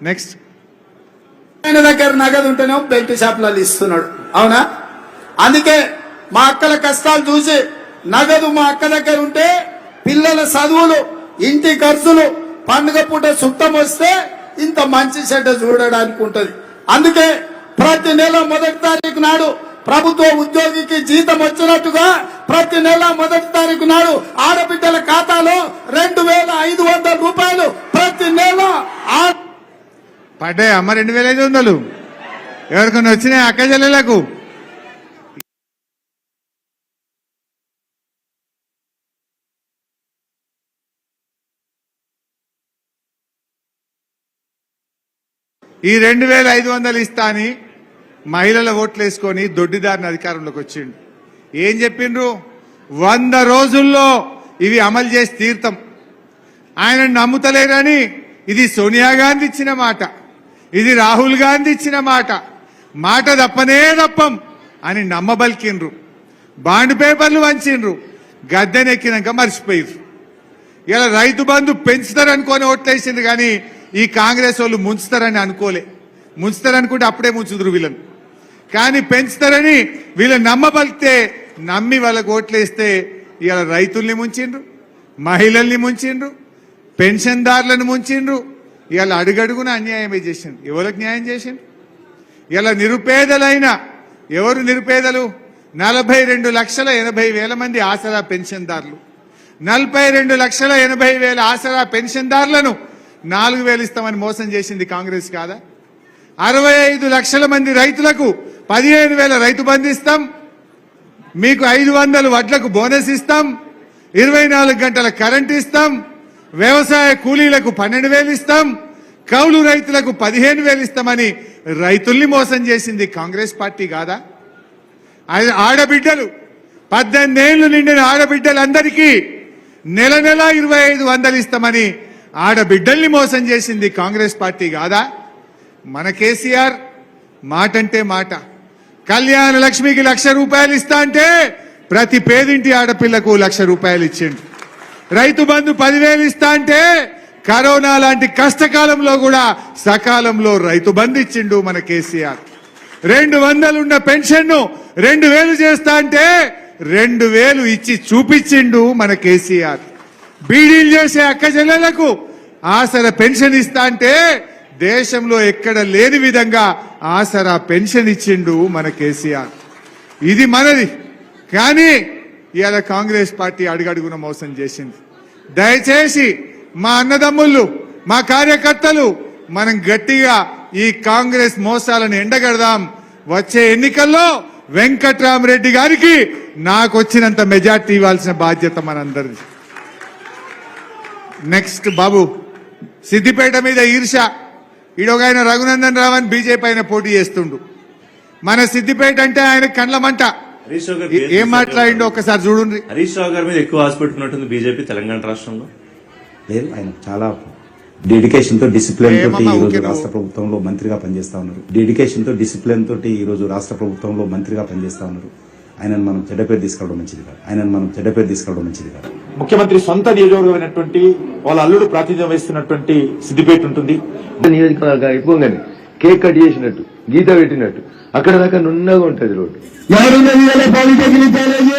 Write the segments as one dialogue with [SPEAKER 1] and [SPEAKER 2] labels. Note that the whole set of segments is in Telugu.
[SPEAKER 1] నెక్స్ట్
[SPEAKER 2] ఆయన దగ్గర నగదు ఉంటేనే బెల్ట్ షాప్లలో ఇస్తున్నాడు. అవునా? అందుకే మా అక్కల కష్టాలు చూసి నగదు మా అక్క దగ్గర ఉంటే పిల్లల చదువులు ఇంటి ఖర్చులు పండుగ పూట చుట్టం వస్తే ఇంత మంచి చెడ్డ చూడడానికి ఉంటది. అందుకే ప్రతి నెల మొదటి తారీఖు నాడు ప్రభుత్వ ఉద్యోగికి జీతం వచ్చినట్టుగా ప్రతి నెల మొదటి తారీఖు నాడు ఆడబిడ్డల ఖాతాలో రెండు వేల ఐదు వందల రూపాయలు ప్రతి నెల
[SPEAKER 1] పడ్డాయి అమ్మ రెండు వేల ఐదు వందలు. ఎవరికైనా వచ్చినాయి? అక్క చెల్లెలకు. ఈ రెండు వేల ఐదు వందలు ఇస్తా అని మహిళల ఓట్లు వేసుకొని దొడ్డిదారిని అధికారంలోకి వచ్చిండు. ఏం చెప్పిండ్రు? వంద రోజుల్లో ఇవి అమలు చేసి తీర్థం ఆయన నమ్ముతలేరని ఇది సోనియా గాంధీ ఇచ్చిన మాట. ఇది రాహుల్ గాంధీ ఇచ్చిన మాట. మాట తప్పనే తప్పం అని నమ్మబలికిండ్రు. బాండ్ పేపర్లు వంచిండ్రు. గద్దెనెక్కినాక మర్చిపోయారు ఇలా రైతు బంధు పెంచుతారనుకొని ఓట్లేసింది కానీ ఈ కాంగ్రెస్ వాళ్ళు ముంచుతారని అనుకోలే. ముంచుతారనుకుంటే అప్పుడే ముంచుదురు వీళ్ళని. కానీ పెంచుతారని వీళ్ళని నమ్మబలితే నమ్మి వాళ్ళకు ఓట్లేస్తే ఇలా రైతుల్ని ముంచిండ్రు మహిళల్ని ముంచిండ్రు పెన్షన్దారులను ముంచిండ్రు ఇలా అడుగడుగున అన్యాయమే చేసింది ఎవరికి న్యాయం చేసింది ఇలా నిరుపేదలైన ఎవరు నిరుపేదలు? నలభై రెండు లక్షల ఎనభై వేల మంది ఆసరా పెన్షన్దారులు. నలభై రెండు లక్షల ఎనభై వేల ఆసరా పెన్షన్దారులను నాలుగు వేలు ఇస్తామని మోసం చేసింది కాంగ్రెస్ కాదా? అరవై ఐదు లక్షల మంది రైతులకు పదిహేను వేల రైతు బంధు ఇస్తాం. మీకు ఐదు వందలు వడ్లకు బోనస్ ఇస్తాం. ఇరవై నాలుగు గంటల కరెంట్ ఇస్తాం. వ్యవసాయ కూలీలకు పన్నెండు వేలు ఇస్తాం. కౌలు రైతులకు పదిహేను వేలు ఇస్తామని రైతుల్ని మోసం చేసింది కాంగ్రెస్ పార్టీ కాదా? ఆడబిడ్డలు. పద్దెనిమిదేళ్ళు నిండిన ఆడబిడ్డలందరికీ నెల నెల ఇరవై ఐదు వందలు ఇస్తామని ఆడబిడ్డల్ని మోసం చేసింది కాంగ్రెస్ పార్టీ కాదా? మన కేసీఆర్ మాటంటే మాట. కళ్యాణ లక్ష్మికి లక్ష రూపాయలు ఇస్తా అంటే ప్రతి పేదింటి ఆడపిల్లకు లక్ష రూపాయలు ఇచ్చిండు. రైతు బంధు పదివేలు ఇస్తా అంటే కరోనా లాంటి కష్టకాలంలో కూడా సకాలంలో రైతు బంధు ఇచ్చిండు మన కేసీఆర్. రెండు వందలున్న పెన్షన్ను రెండు వేలు చేస్తా అంటే రెండు వేలు ఇచ్చి చూపించిండు మన కేసీఆర్. బీడీలు చేసే అక్క చెల్లెలకు ఆసర పెన్షన్ ఇస్తా అంటే దేశంలో ఎక్కడ లేని విధంగా ఆసరా పెన్షన్ ఇచ్చిండు మన కేసీఆర్. ఇది మనది. కానీ ఇవాళ కాంగ్రెస్ పార్టీ అడుగడుగున మోసం చేసింది. దయచేసి మా అన్నదమ్ముళ్ళు మా కార్యకర్తలు మనం గట్టిగా ఈ కాంగ్రెస్ మోసాలను ఎండగడదాం. వచ్చే ఎన్నికల్లో వెంకట్రామరెడ్డి గారికి నాకు వచ్చినంత మెజార్టీ ఇవ్వాల్సిన బాధ్యత మనందరిది. నెక్స్ట్ బాబు. సిద్దిపేట మీద ఈర్ష. ఈడొక ఆయన రఘునందన్ రావు అని బీజేపీ ఆయన పోటీ చేస్తుండు. మన సిద్దిపేట అంటే ఆయన కండ్ల మంట.
[SPEAKER 3] హరీష్ రావు గారు
[SPEAKER 1] ఏ- మాట్లాడిండో ఒక్కసారి చూడండి
[SPEAKER 3] హరీష్ రావు గారి మీద ఎక్కువ ఆశ పెట్టుకున్నట్టుంది బీజేపీ తెలంగాణ రాష్ట్రంలో?
[SPEAKER 4] లేదు ఆయన చాలా డెడికేషన్తో డిసిప్లిన్ తోటి ఈ రోజు రాష్ట్ర ప్రభుత్వంలో మంత్రిగా పనిచేస్తా ఉన్నారు. డెడికేషన్తో డిసిప్లిన్ తోటి ఈ రోజు రాష్ట్ర ప్రభుత్వంలో మంత్రిగా పనిచేస్తా ఉన్నారు. ఆయనను మనం చెడ్డ పేరు తీసుకురావడం మంచిది కాదు. ఆయనను మనం చెడ్డ పేరు తీసుకురావడం మంచిది కాదు.
[SPEAKER 5] ముఖ్యమంత్రి సొంత నియోజకవర్గమైనటువంటి వాళ్ళ అల్లుడు ప్రాతినిధ్యం వహిస్తున్నటువంటి సిద్దిపేట ఉంటుంది.
[SPEAKER 6] నియోజకవర్గం అయిపోగానే కేక్ కట్ చేసినట్టు గీత పెట్టినట్టు అక్కడ దాకా నున్నగా ఉంటది రోడ్డు.
[SPEAKER 2] పాలిటెక్నిక్ కాలేజీ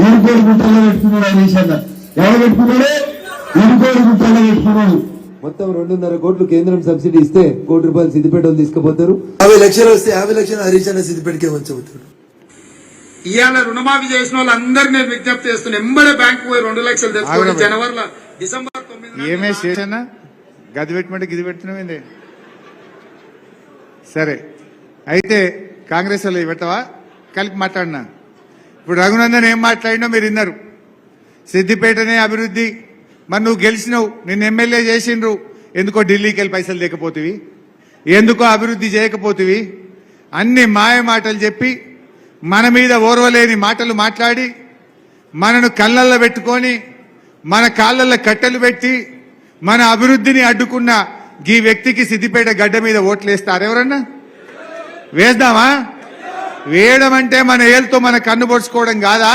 [SPEAKER 2] గుట్టలో పెట్టుకున్నాడు ఎవరు పెట్టుకున్నాడు?
[SPEAKER 7] మొత్తం రెండున్నర కోట్లు కేంద్రం సబ్సిడీ ఇస్తే కోటి రూపాయలు సిద్దిపేట తీసుకుపోతారు.
[SPEAKER 8] యాభై లక్షలు వస్తే యాభై లక్షలు హరీష్ అన్న సిద్దిపేటకే వచ్చవుతాడు
[SPEAKER 2] ఇవాళ రుణమాఫీ చేసిన వాళ్ళందరినీ నేను విజ్ఞప్తి చేస్తున్నా. ఎంబడే బ్యాంకు పోయి రెండు లక్షలు తెచ్చుకోండి. జనవరిలో డిసెంబర్ తొమ్మిది
[SPEAKER 1] ఏమే గది పెట్టమంటే గిది పెట్టినవేంది సరే. అయితే కాంగ్రెస్ వాళ్ళు పెట్టవా కలిపి మాట్లాడినా. ఇప్పుడు రఘునందన్ ఏం మాట్లాడినో మీరు విన్నారు. సిద్దిపేటనే అభివృద్ధి. మరి నువ్వు గెలిచినావు నిన్ను ఎమ్మెల్యే చేసిండ్రు. ఎందుకో ఢిల్లీకి వెళ్ళి పైసలు లేకపోతేవి? ఎందుకో అభివృద్ధి చేయకపోతివి? అన్ని మాయ మాటలు చెప్పి మన మీద ఓర్వలేని మాటలు మాట్లాడి మనను కళ్ళల్లో పెట్టుకొని మన కాళ్ళల్లో కట్టెలు పెట్టి మన అభివృద్ధిని అడ్డుకున్న ఈ వ్యక్తికి సిద్దిపేట గడ్డ మీద ఓట్లేస్తారు ఎవరన్నా? వేద్దామా? వేయడం అంటే మన ఏళ్ళతో మన కన్ను పొడుచుకోవడం కాదా?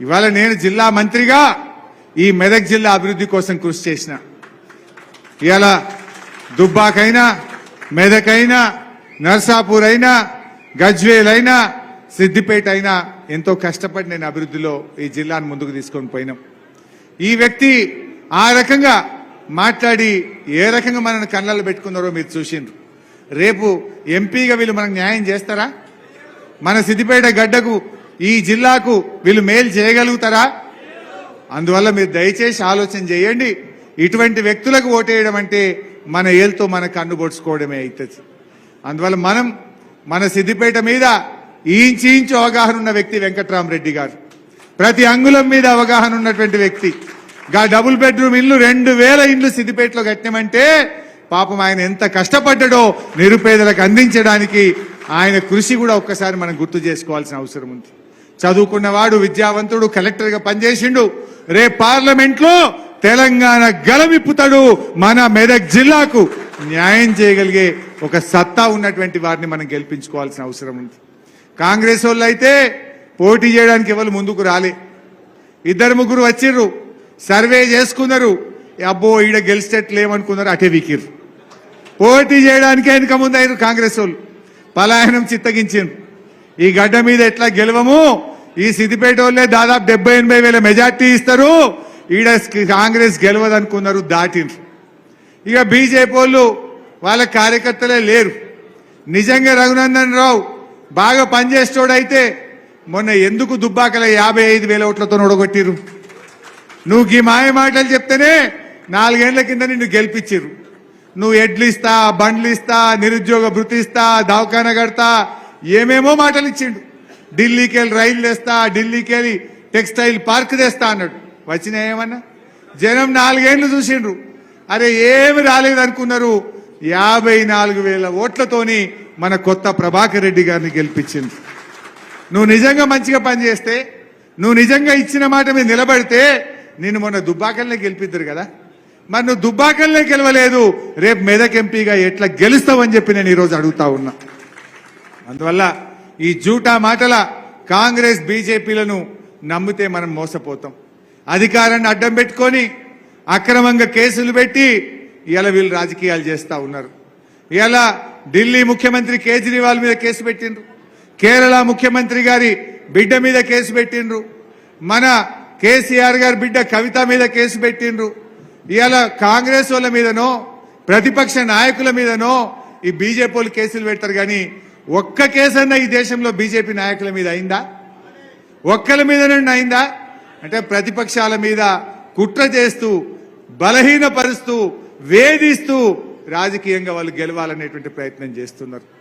[SPEAKER 1] ఇవాళ నేను జిల్లా మంత్రిగా ఈ మెదక్ జిల్లా అభివృద్ధి కోసం కృషి చేసిన. ఇలా దుబ్బాకైనా మెదక్ అయినా నర్సాపూర్ అయినా గజ్వేల్ అయినా సిద్దిపేట అయినా ఎంతో కష్టపడి నేను అభివృద్ధిలో ఈ జిల్లాను ముందుకు తీసుకొని పోయినాం. ఈ వ్యక్తి ఆ రకంగా మాట్లాడి ఏ రకంగా మనల్ని కళ్ళల్లో పెట్టుకున్నారో మీరు చూసిండ్రు. రేపు ఎంపీగా వీళ్ళు మనకు న్యాయం చేస్తారా? మన సిద్దిపేట గడ్డకు ఈ జిల్లాకు వీళ్ళు మేలు చేయగలుగుతారా? అందువల్ల మీరు దయచేసి ఆలోచన చేయండి. ఇటువంటి వ్యక్తులకు ఓటేయడం అంటే మన ఏలుతో మన కన్ను పొడుచుకోవడమే అవుతుంది. అందువల్ల మనం మన సిద్దిపేట మీద ఇంచు అవగాహన ఉన్న వ్యక్తి వెంకట్రామరెడ్డి గారు. ప్రతి అంగుళం మీద అవగాహన ఉన్నటువంటి వ్యక్తి. గా డబుల్ బెడ్రూమ్ ఇల్లు రెండు వేల ఇండ్లు సిద్దిపేటలో కట్టినామంటే పాపం ఆయన ఎంత కష్టపడ్డాడో నిరుపేదలకు అందించడానికి ఆయన కృషి కూడా ఒక్కసారి మనం గుర్తు చేసుకోవాల్సిన అవసరం ఉంది. చదువుకున్నవాడు విద్యావంతుడు కలెక్టర్గా పనిచేసిండు. రేపు పార్లమెంట్లో తెలంగాణ గలమిప్పుతాడు మన మెదక్ జిల్లాకు. న్యాయం చేయగలిగే ఒక సత్తా ఉన్నటువంటి వారిని మనం గెలిపించుకోవాల్సిన అవసరం ఉంది. కాంగ్రెస్ వాళ్ళు అయితే పోటీ చేయడానికి ఎవరు ముందుకు రాలే. ఇద్దరు ముగ్గురు వచ్చిర్రు సర్వే చేసుకున్నారు. అబ్బో ఈడ గెలిచేట్లేమనుకున్నారు అటే వికిర్రు. పోటీ చేయడానికి వెనుక ముందు కాంగ్రెస్ వాళ్ళు. పలాయనం చిత్తగించిండ్రు. ఈ గడ్డ మీద ఎట్లా గెలవము? ఈ సిద్దిపేట వాళ్ళే దాదాపు డెబ్బై ఎనభై వేల మెజార్టీ ఇస్తారు. ఈడ కాంగ్రెస్ గెలవదనుకున్నారు దాటిండ్రు. ఇక బీజేపీ వాళ్ళు వాళ్ళ కార్యకర్తలే లేరు. నిజంగా రఘునందన్ రావు బాగా పనిచేసేటోడైతే మొన్న ఎందుకు దుబ్బాకల యాభై ఐదు వేల ఓట్లతో నొడగొట్టిరు నువ్వు ఈ మాయ మాటలు చెప్తేనే నాలుగేళ్ళ కింద నిన్ను గెలిపించిర్రు నువ్వు ఎడ్లు ఇస్తా బండ్లు ఇస్తా నిరుద్యోగ భృతి ఇస్తా దవాఖాన కడతా ఏమేమో మాటలు ఇచ్చిండు ఢిల్లీకి వెళ్ళి రైలు తెస్తా ఢిల్లీకి వెళ్ళి టెక్స్టైల్ పార్క్ తెస్తా అన్నాడు. వచ్చినా ఏమన్నా? జనం నాలుగేళ్ళు చూసిండ్రు. అరే ఏమి రాలేదనుకున్నారు? యాభై నాలుగు వేల ఓట్లతోని మన కొత్త ప్రభాకర్ రెడ్డి గారిని గెలిపించింది. నువ్వు నిజంగా మంచిగా పనిచేస్తే నువ్వు నిజంగా ఇచ్చిన మాట మీద నిలబడితే నేను మొన్న దుబ్బాకల్నే గెలిపిద్దరు కదా? మరి నువ్వు దుబ్బాకల్నే గెలవలేదు రేపు మెదక్ ఎంపీగా ఎట్లా గెలుస్తావని చెప్పి నేను ఈరోజు అడుగుతా ఉన్నా. అందువల్ల ఈ జూటా మాటల కాంగ్రెస్ బీజేపీలను నమ్మితే మనం మోసపోతాం. అధికారాన్ని అడ్డం పెట్టుకొని అక్రమంగా కేసులు పెట్టి ఇలా వీళ్ళు రాజకీయాలు చేస్తూ ఉన్నారు. ఇలా ఢిల్లీ ముఖ్యమంత్రి కేజ్రీవాల్ మీద కేసు పెట్టిండ్రు. కేరళ ముఖ్యమంత్రి గారి బిడ్డ మీద కేసు పెట్టిండ్రు. మన కేసీఆర్ గారి బిడ్డ కవిత మీద కేసు పెట్టిండ్రు. ఇలా కాంగ్రెస్ వాళ్ళ మీదనో ప్రతిపక్ష నాయకుల మీదనో ఈ బీజేపీ వాళ్ళు కేసులు పెడతారు కానీ ఒక్క కేసన్నా ఈ దేశంలో బీజేపీ నాయకుల మీద అయిందా? ఒక్కల మీద నుండి అయిందా? అంటే ప్రతిపక్షాల మీద కుట్ర చేస్తూ బలహీనపరుస్తూ వేధిస్తూ రాజకీయంగా వాళ్ళు గెలవాలనేటువంటి ప్రయత్నం చేస్తున్నారు.